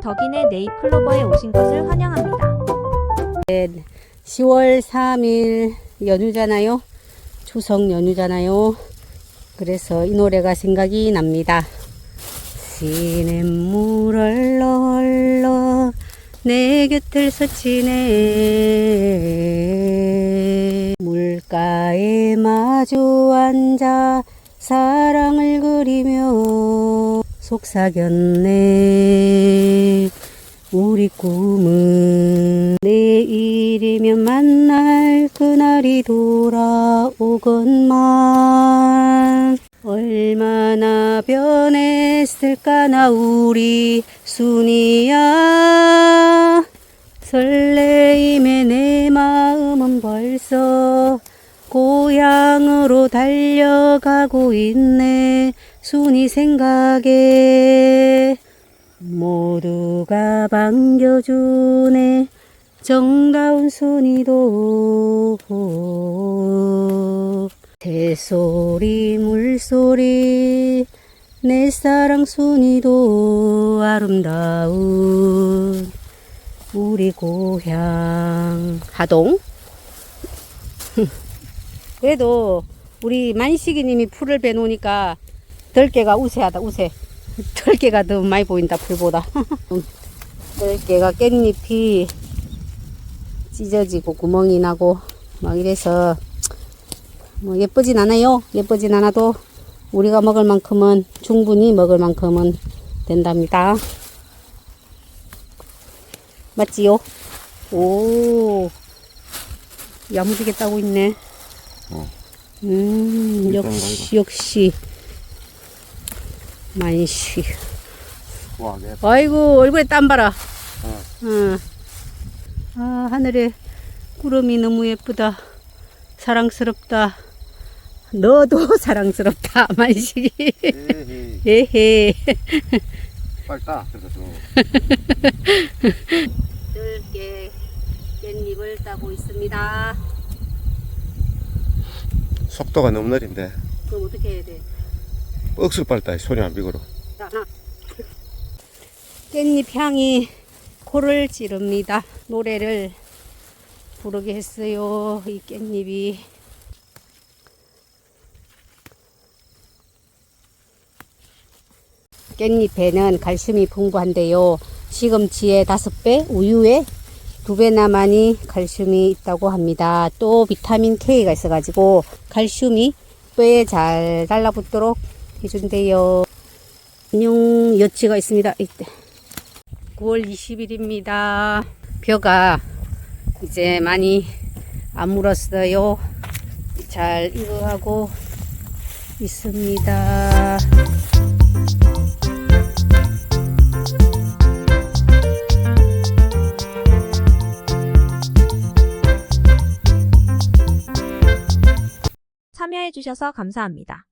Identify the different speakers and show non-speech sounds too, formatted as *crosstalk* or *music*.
Speaker 1: 덕인의 네잎클로버에 오신 것을 환영합니다.
Speaker 2: 10월 3일 연휴잖아요. 추석 연휴잖아요. 그래서 이 노래가 생각이 납니다. 시냇물 흘러 흘러 내 곁을 스치네 물가에 마주 앉아 사랑을 그리며 속삭였네. 우리 꿈은 내일이면 만날 그날이 돌아오건만. 얼마나 변했을까나 우리 순이야. 설레임에 내 마음은 벌써 고향으로 달려가고 있네 순이 생각에 모두가 반겨주네. 정다운 순이도 새소리 물소리. 내 사랑 순이도 아름다운 우리 고향. 하동? *laughs* 그래도 우리 만식이님이 풀을 베놓으니까 덜개가 우세하다 우세. *laughs* 덜개가 더 많이 보인다 풀보다. *laughs* 덜개가 깻잎이 찢어지고 구멍이 나고 막 이래서 뭐 예쁘진 않아요. 예쁘진 않아도 우리가 먹을 만큼은 충분히 먹을 만큼은 된답니다. 맞지요? 오 야무지게 따고 있네.
Speaker 3: 어.
Speaker 2: 음 역시 역시 만시
Speaker 3: 와, 내
Speaker 2: 아이고 얼굴에 땀 봐라
Speaker 3: 어.
Speaker 2: 응. 아 하늘에 구름이 너무 예쁘다 사랑스럽다 너도 *laughs* 사랑스럽다 *laughs* 만식이.
Speaker 3: 에헤. 그래서 좀. *laughs*
Speaker 2: 넓게 깻잎을 따고 있습니다
Speaker 3: 속도가 너무 느린데.
Speaker 2: 그럼 어떻게 해야 돼?
Speaker 3: 억수 빨리 따. 소리 안 비거로.
Speaker 2: 깻잎 향이 코를 찌릅니다. 노래를 부르게 했어요. 이 깻잎이. 깻잎에는 칼슘이 풍부한데요. 시금치의 다섯 배, 우유에 두 배나 많이 칼슘이 있다고 합니다. 또 비타민 K가 있어 가지고 칼슘이 뼈에 잘 달라붙도록 해준대요. 인용 여치가 있습니다. 이때. 9월 20일입니다. 벼가 이제 많이 안 물었어요. 잘 익어가고 있습니다.
Speaker 1: 참여해주셔서 감사합니다.